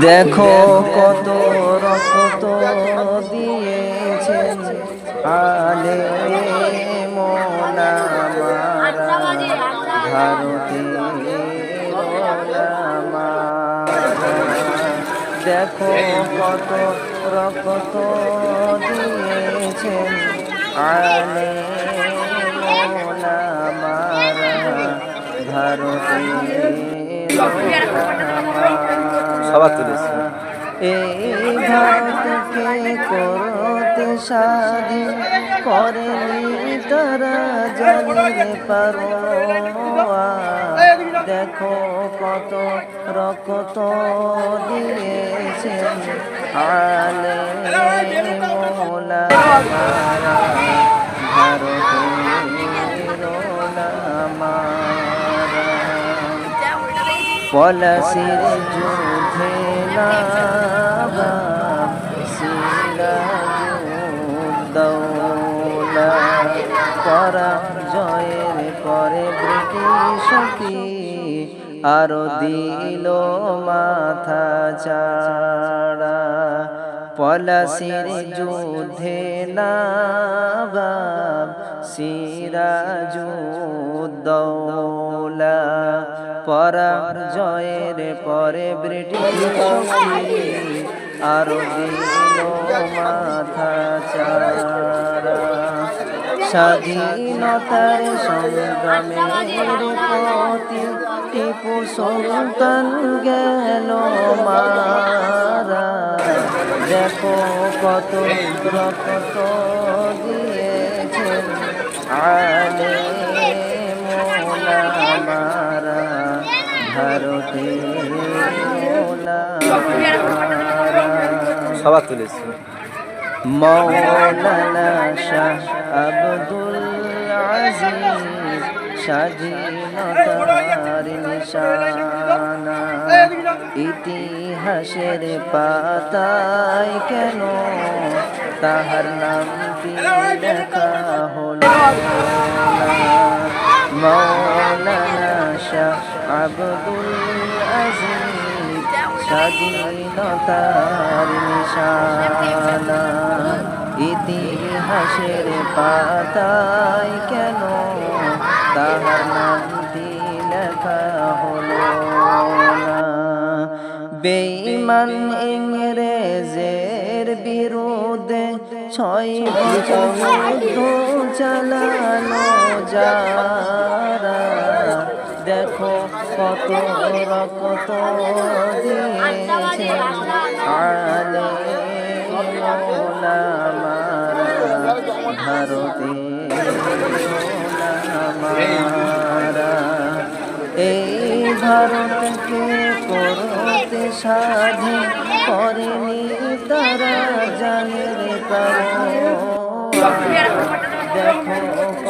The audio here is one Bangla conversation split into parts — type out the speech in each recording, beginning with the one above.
দেখো কত রক্ত দিয়েছেন আলে ভারতে দেখো কত রক্ত দিয়েছেন আলে ভারতে সবার তুলেছে এই ভারতকে করতে স্বাধীন করেনি তারা জানিয়ে পারো দেখো কত রক্ত দিয়েছেন আলে মোলা। পলাশির যুদ্ধে সিরাজুদ্দৌলা পরা জয়ের পরে ব্রিটিশ কি আরও দিল মাথা চাড়া? পলাশির যুদ্ধে নাবাব সিরাজুদ্দৌলা পরাজয়ের পরে ব্রিটিশ আরও মাথা চারা স্বাধীনতার সংগ্রামের টিপু সুলতান গেল মারা। দেখো কত রক্ত দিয়েছেন আলে ভারতে সবার তুলেছে মৌলানা শাহ আব্দুল আজিজ স্বাধীনতার নিশানা ইতিহাসের পাতায় কেন তাহার নামটি লেখা হলো? মৌলানা শাহ আব্দুল আজিজ স্বাধীনতার নিশানা ইতিহাসের পাতায় কেন তাহার নামটি লেখা হলো না। বেঈমান ইংরেজের বিরুদ্ধে ছয় বছর চালানো দেখো কত রক্ত দিয়েছেন আলে ভারতে এই ভারতকে করতে স্বাধীন করেনি তারা পারো দেখো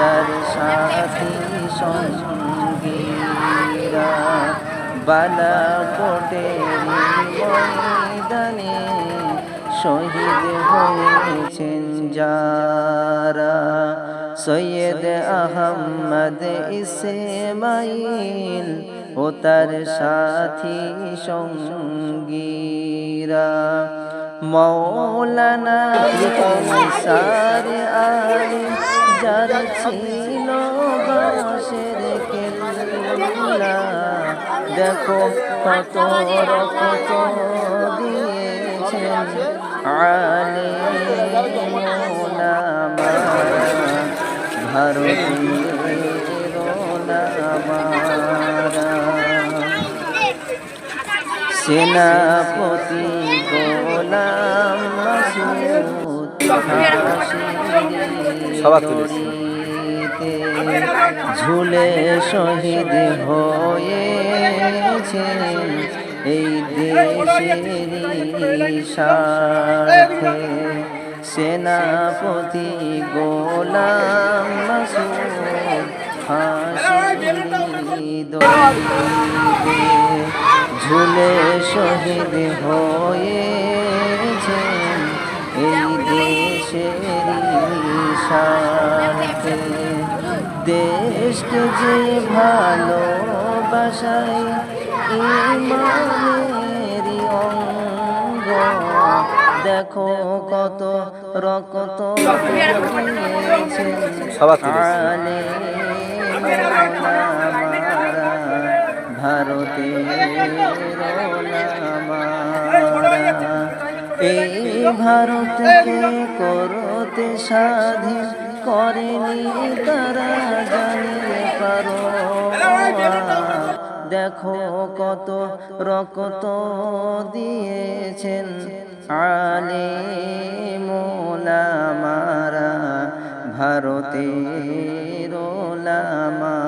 তার সাথী সঙ্গীরা বালা কোটের ময়দানে শহীদ হয়েছেন যারা। সৈয়দ আহমদ ইসমাইল ও তার সাথী সঙ্গীরা মৌলানা সার আলী যার ছিল বাসের কেল্লা দেখো কত রক্ত দিয়েছেন আলে সেনাপতি গোলাম ঝুলে শহীদ হয়েছে এই স্বার্থে সেনাপতি গোলাম ঝুলে শহীদ হয়েছেন স্বার্থে দেশকে যে ভালোবাসায় ইমানেরই অঙ্গ। দেখো কত রকত। আলে ভারতের এই ভারতকে করতে স্বাধীন করেনি তারা, জানিয়ে পারো দেখো কত রক্ত দিয়েছেন আলে মোলা মারা ভারতের ওলামারা